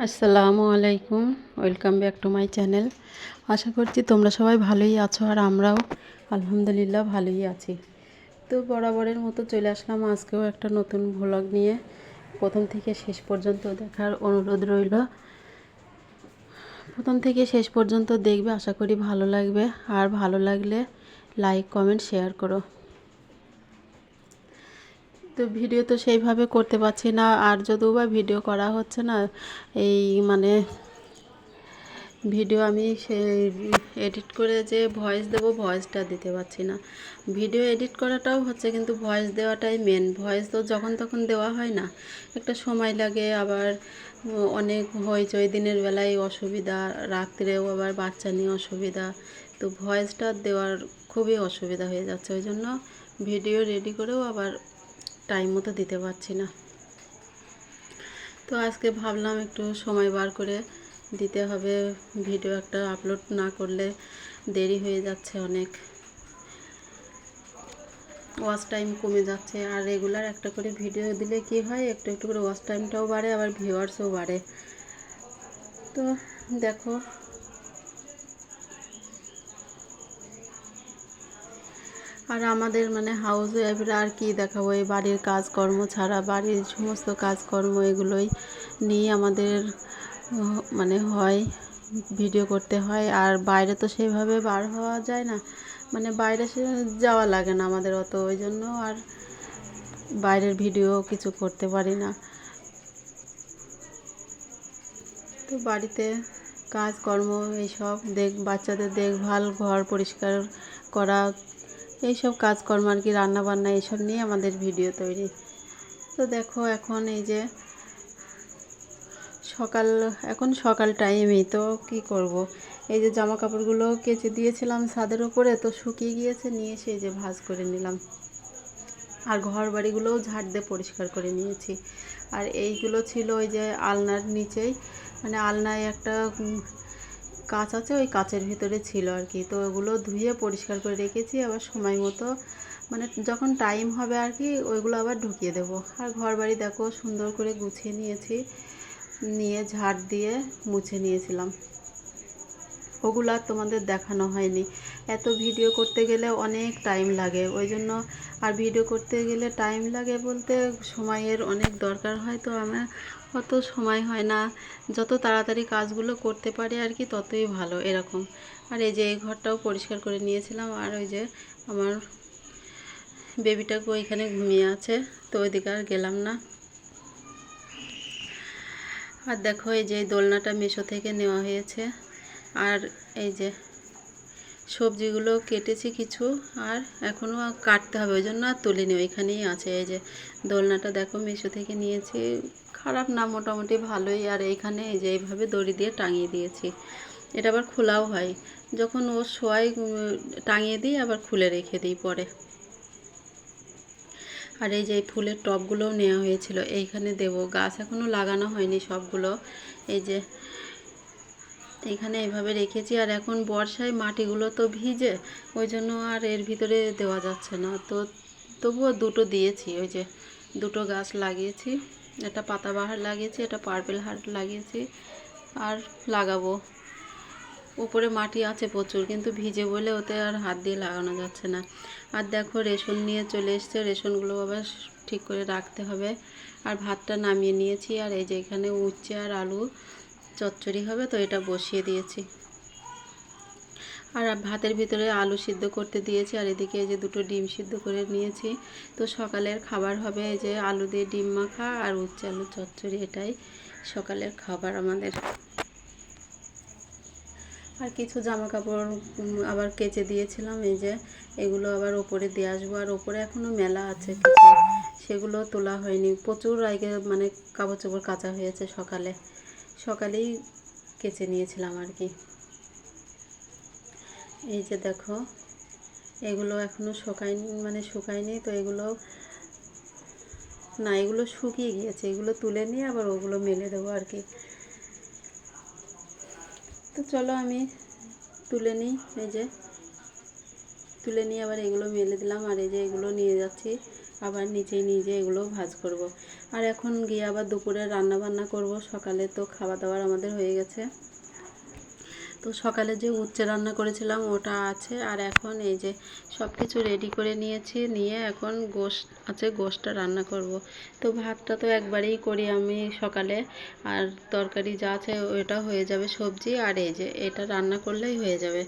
আসসালামু আলাইকুম। Welcome back to my channel আশা করছি তোমরা সবাই ভালোই আছো আর আমরাও আলহামদুলিল্লাহ ভালোই আছি। তো বরাবরের মতো চলে আসলাম আজকেও একটা নতুন ভ্লগ নিয়ে। প্রথম থেকে শেষ পর্যন্ত দেখার অনুরোধ রইল। প্রথম থেকে শেষ পর্যন্ত দেখবে, আশা করি ভালো লাগবে। আর ভালো লাগলে লাইক কমেন্ট শেয়ার করো। তো ভিডিও তো সেইভাবে করতে পারছি না। আর যদিও বা ভিডিও করা হচ্ছে না, এই মানে ভিডিও আমি সে এডিট করে যে ভয়েস দেবো ভয়েসটা দিতে পারছি না। ভিডিও এডিট করাটাও হচ্ছে, কিন্তু ভয়েস দেওয়াটাই মেন ভয়েস তো যখন তখন দেওয়া হয় না। একটা সময় লাগে, আবার অনেক হইচই, দিনের বেলায় অসুবিধা, রাত্রেও আবার বাচ্চা নিয়ে অসুবিধা। তো ভয়েসটা দেওয়ার খুবই অসুবিধা হয়ে যাচ্ছে। ওই জন্য ভিডিও রেডি করেও আবার টাইম মতো দিতে পারছি না। তো আজকে ভাবলাম একটু সময় বার করে দিতে হবে। ভিডিও একটা আপলোড না করলে দেরি হয়ে যাচ্ছে অনেক। ওয়াচ টাইম কমে যাচ্ছে। আর রেগুলার একটা করে ভিডিও দিলে কি হয়? একটু একটু করে ওয়াচ টাইমটাও বাড়ে, আবার ভিউয়ার্সও বাড়ে। তো দেখো আর আমাদের মানে হাউস ওয়াইফরা আর কি দেখাবো? এই বাড়ির কাজকর্ম ছাড়া, বাড়ির সমস্ত কাজকর্ম এগুলোই নিয়ে আমাদের মানে হয় ভিডিও করতে হয়। আর বাইরে তো সেইভাবে বার হওয়া যায় না। মানে বাইরে সে যাওয়া লাগে না আমাদের অত, ওই জন্য আর বাইরের ভিডিও কিছু করতে পারি না। তো বাড়িতে কাজকর্ম, এইসব দেখ, বাচ্চাদের দেখভাল, ঘর পরিষ্কার করা এইসব কাজকর্ম আর কি, রান্নাবান্না এইসব নিয়ে আমাদের ভিডিও তৈরি। তো দেখো এখন এই যে সকাল, এখন সকাল টাইমেই তো কি করব। এই যে জামা কাপড়গুলো কেচে দিয়েছিলাম ছাদের ওপরে তো শুকিয়ে গিয়েছে, নিয়ে সেই যে ভাজ করে নিলাম। আর ঘর বাড়িগুলোও ঝাড় দিয়ে পরিষ্কার করে নিয়েছি। আর এইগুলো ছিল ওই যে আলনার নিচেই মানে আলনায় একটা কাঁচ আছে ওই কাচের ভিতরে ছিল আর কি। তো ওগুলো ধুয়ে পরিষ্কার করে রেখেছি, আবার সময় মতো মানে যখন টাইম হবে আর কি, ওইগুলো আবার ঢুকিয়ে দেবো। আর ঘর বাড়ি দেখো সুন্দর করে গুছিয়ে নিয়েছি, নিয়ে ঝাড় দিয়ে মুছে নিয়েছিলাম। ওগুলো আর তোমাদের দেখানো হয়নি। এত ভিডিও করতে গেলে অনেক টাইম লাগে। ওই জন্য আর ভিডিও করতে গেলে টাইম লাগে বলতে সময়ের অনেক দরকার হয় তো আমার অত সময় হয় না। যত তাড়াতাড়ি কাজগুলো করতে পারি আর কি ততই ভালো এরকম। আর এই যে এই ঘরটাও পরিষ্কার করে নিয়েছিলাম আর ওই যে আমার বেবিটাকে ওইখানে ঘুমিয়ে আছে, তো ওইদিকে আর গেলাম না। আর দেখো এই যে দোলনাটা মেশো থেকে নেওয়া হয়েছে। আর এই যে সবজিগুলো কেটেছি কিছু, আর এখনও কাটতে হবে, ওই জন্য আর তুলিনি, ওইখানেই আছে। এই যে দোলনাটা দেখো মিশো থেকে নিয়েছি, খারাপ না, মোটামুটি ভালোই। আর এইখানে এই যে এইভাবে দড়ি দিয়ে টাঙিয়ে দিয়েছি। এটা আবার খোলাও হয়। যখন ও শোয়াই টাঙিয়ে দিই, আবার খুলে রেখে দিই পরে। আর এই যে এই ফুলের টবগুলোও নেওয়া হয়েছিল, এইখানে দেব। গাছ এখনও লাগানো হয়নি সবগুলো। এই যে এখানে এভাবে রেখেছি আর এখন বর্ষায় মাটিগুলো তো ভিজে, ওই জন্য আর এর ভিতরে দেওয়া যাচ্ছে না। তো তবুও দুটো দিয়েছি, ওই যে দুটো গাছ লাগিয়েছি এটা পাতাবাহার লাগিয়েছি এটা পার্পেল হার্ট লাগিয়েছি আর লাগাবো। উপরে মাটি আছে প্রচুর, কিন্তু ভিজে বলে ওতে আর হাত দিয়ে লাগানো যাচ্ছে না। আর দেখো, রেশন নিয়ে চলে এসছে, রেশনগুলো আবার ঠিক করে রাখতে হবে। আর ভাতটা নামিয়ে নিয়েছি, আর এই যে এখানে উচ্ছে আর আলু। চচ্চড়ি হবে, তো এটা বসিয়ে দিয়েছি। আর ভাতের ভিতরে আলু সিদ্ধ করতে দিয়েছি, আর এদিকে এই যে দুটো ডিম সিদ্ধ করে নিয়েছি। তো সকালের খাবার হবে এই যে আলু দিয়ে ডিম মাখা আর উচ্ছে আলু চচ্চড়ি, এটাই সকালের খাবার আমাদের। আর কিছু জামা কাপড় আবার কেচে দিয়েছিলাম, এই যে এগুলো আবার ওপরে দিয়ে আসব। আর ওপরে এখনও মেলা আছে কিছু, সেগুলো তোলা হয়নি। প্রচুর আগে মানে কাপড় চোপড় কাচা হয়েছে সকালে। সকালেই কেচে নিয়েছিলাম আর কি। এই যে দেখো, এগুলো এখনও শুকায়নি মানে শুকায়নি তো এগুলো, না, এগুলো শুকিয়ে গিয়েছে, এগুলো তুলে নিয়ে আবার ওগুলো মেলে দেবো আর কি। তো চলো আমি তুলে নিই, এই যে, তুলে নিয়ে আবার এগুলো মেলে দিলাম আর এই যে এগুলো নিয়ে যাচ্ছি। আবার নিচেই নিজে এগুলো ভাজ করব। আর এখন গিয়ে আবার দুপুরে রান্না বান্না করব। সকালে তো খাওয়া দাওয়ার আমাদের হয়ে গেছে। তো সকালে যে উচ্চে রান্না করেছিলাম ওটা আছে। আর এখন এই যে সব কিছু রেডি করে নিয়েছি, নিয়ে এখন গোশ আছে গোশটা রান্না করব। তো ভাতটা তো একবারেই করি আমি সকালে। আর তরকারি যা আছে ওটা হয়ে যাবে সবজি। আর এই যে এটা রান্না করলেই হয়ে যাবে।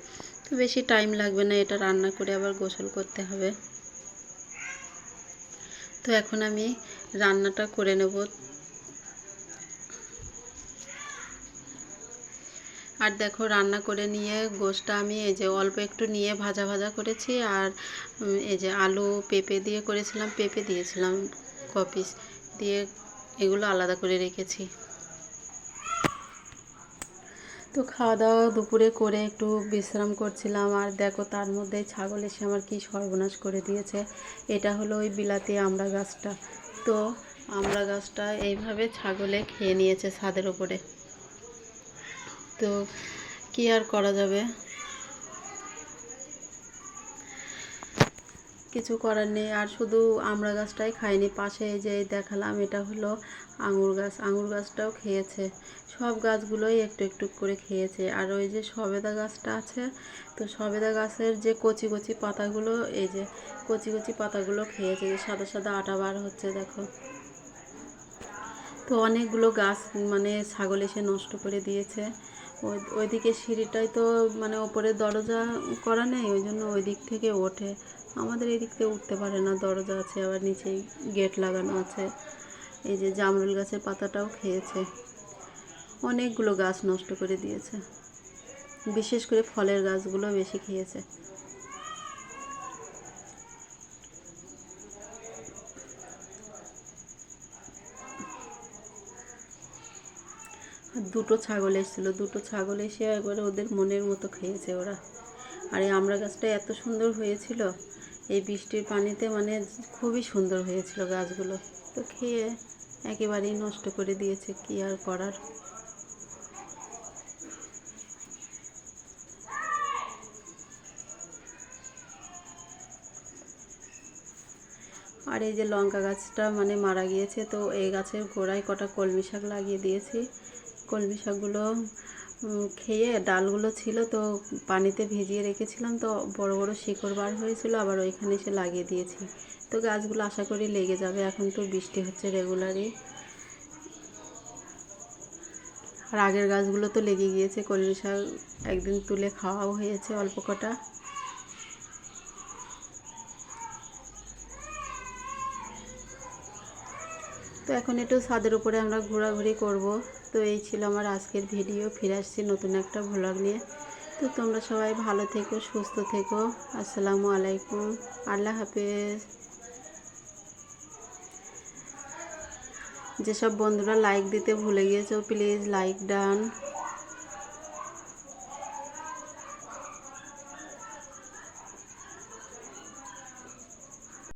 তো বেশি টাইম লাগবে না এটা রান্না করে আবার গোসল করতে হবে। তো এখন আমি রান্নাটা করে নেব। আর দেখো, রান্না করে নিয়ে গোষ্ঠটা আমি এই যে অল্প একটু নিয়ে ভাজা ভাজা করেছি আর এই যে আলু পেঁপে দিয়ে করেছিলাম, পেঁপে দিয়েছিলাম কপিস দিয়ে এগুলো আলাদা করে রেখেছি। তো খাওয়া দাওয়া দুপুরে করে একটু বিশ্রাম করছিলাম। আর দেখো তার মধ্যে ছাগল এসে আমার কি সর্বনাশ করে দিয়েছে। এটা হলো ওই বিলাতি আমড়া গাছটা। তো আমড়া গাছটা এইভাবে ছাগলে খেয়ে নিয়েছে ছাদের ওপরে তো কি আর করা যাবে? কিছু করার নেই, আর শুধু আমড়া গাছটাই খায়নি পাশে যে দেখালাম, এটা হলো আঙুর গাছ। আঙুর গাছটাও খেয়েছে। সব গাছগুলোই একটু একটু করে খেয়েছে। আর ওই যে সবেদা গাছটা আছে, তো সবেদা গাছের যে কচি কচি পাতাগুলো, এই যে কচি কচি পাতাগুলো খেয়েছে। যে সাদা সাদা আটা বার হচ্ছে, দেখো। তো অনেকগুলো গাছ মানে ছাগল এসে নষ্ট করে দিয়েছে। ওই, ওইদিকে সিঁড়িটাই তো মানে ওপরে দরজা করা নেই, ওই জন্য ওই দিক থেকে ওঠে। আমাদের এই দিক থেকে উঠতে পারে না, দরজা আছে, আবার নিচেই গেট লাগানো আছে। এই যে জামরুল গাছের পাতাটাও খেয়েছে। অনেকগুলো গাছ নষ্ট করে দিয়েছে। বিশেষ করে ফলের গাছগুলো বেশি খেয়েছে আর দুটো ছাগল এসেছিল। দুটো ছাগল এসে একবারে ওদের মনের মতো খেয়েছে ওরা। আর এই আমড়া গাছটা এত সুন্দর হয়েছিল, এই বৃষ্টির পানিতে মানে খুবই সুন্দর হয়েছিল গাছগুলো। তো খেয়ে একেবারেই নষ্ট করে দিয়েছে, কি আর করার। আর এই যে লঙ্কা গাছটা মানে মারা গিয়েছে, তো এই গাছের গোড়ায় কটা কলমি শাক লাগিয়ে দিয়েছি। কলমি শাকগুলো খেয়ে ডালগুলো ছিল তো পানিতে ভিজিয়ে রেখেছিলাম তো বড় বড় শিকড় বার হয়েছিল, আবার ওইখানে এসে লাগিয়ে দিয়েছি। তো গাছগুলো আশা করি লেগে যাবে, এখন তো বৃষ্টি হচ্ছে রেগুলারই আর আগের গাছগুলো তো লেগে গিয়েছে, কলমি শাক একদিন তুলে খাওয়াও হয়েছে অল্প কটা। তো এখন একটু ছাদের উপরে আমরা ঘোরাঘুরি করব। তো এই ছিল আমার আজকের ভিডিও। ফিরে আসছি নতুন একটা ভ্লগ নিয়ে। তো তোমরা সবাই ভালো থেকো, সুস্থ থেকো। আসসালামু আলাইকুম। আল্লাহ হাফেজ। যেসব বন্ধুরা লাইক দিতে ভুলে গিয়েছো প্লিজ লাইক ডান